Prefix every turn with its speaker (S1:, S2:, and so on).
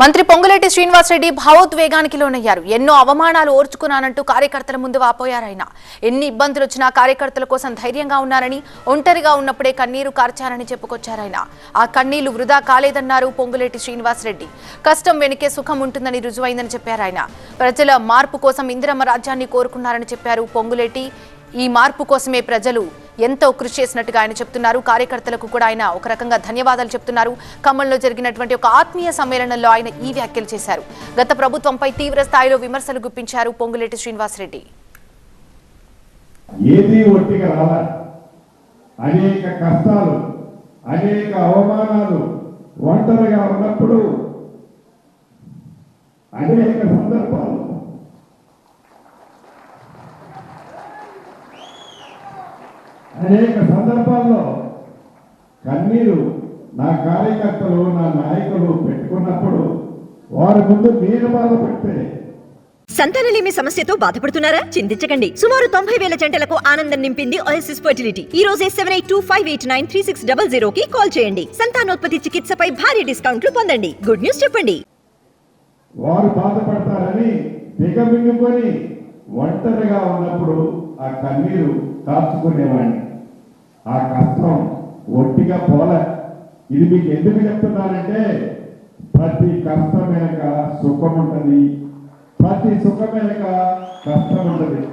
S1: మంత్రి పొంగులేటి శ్రీనివాసరెడ్డి భావోద్వేగానికి లోనయ్యారు. ఎన్నో అవమానాలు ఓర్చుకున్నానంటూ కార్యకర్తల ముందు వాపోయారాయన ఎన్ని ఇబ్బందులు వచ్చినా కార్యకర్తల కోసం ధైర్యంగా ఉన్నారని ఒంటరిగా ఉన్నప్పుడే కన్నీరు కార్చారని చెప్పుకొచ్చారాయన ఆ కన్నీళ్ళు వృధా కాలేదన్నారు పొంగులేటి శ్రీనివాసరెడ్డి. కష్టం వెనుకే సుఖం ఉంటుందని రుజువైందని చెప్పారాయన ప్రజల మార్పు కోసం ఇందిరమ్మ రాజ్యాన్ని కోరుకున్నారని చెప్పారు పొంగులేటి. ఈ మార్పు కోసమే ప్రజలు ఎంతో కృషి చేసినట్టుగా ఆయన చెప్తున్నారు. కార్యకర్తలకు కూడా ఆయన ఒక రకంగా ధన్యవాదాలు చెప్తున్నారు. ఖమ్మంలో జరిగినటువంటి ఒక ఆత్మీయ సమ్మేళనంలో ఆయన ఈ వ్యాఖ్యలు చేశారు. గత ప్రభుత్వంపై తీవ్ర స్థాయిలో విమర్శలు గుప్పించారు పొంగులేటి శ్రీనివాసరెడ్డి.
S2: ఏది ఒట్టిగా అనేక కష్టాలు అనేక అవమానాలు ఒంటరిగా ఉన్నప్పుడు అనేక సందర్భాలు అనేక సందర్భాల్లో కన్నీరు నా కార్యకర్తలు నా నాయకులు పెట్టుకున్నప్పుడు వారి ముందు నేను బాధపడితే
S3: సంతానలేమి సమస్యతో బాధపడుతున్నారా? చింతించకండి. సుమారు తొంభై వేల జంటలకు ఆనందం నింపింది ఓఎస్ఎస్ ఫర్టిలిటీ ఈ రోజే seven eight two five eight nine three six double zero కి కాల్ చేయండి. సంతానోత్పత్తి చికిత్సపై భారీ డిస్కౌంట్లు పొందండి. గుడ్ న్యూస్ చెప్పండి.
S2: వారు బాధపడతారని దిగమింగుకొని ఒంటరిగా ఉన్నప్పుడు ఆ కన్నీరు కాచుకునేవాడిని. ఆ కష్టం ఒట్టిగా పోల. ఇది మీకు ఎందుకు చెప్తున్నానంటే ప్రతి కష్టం వెనక సుఖం ఉంటుంది. ప్రతి సుఖం వెనక కష్టం ఉంటుంది.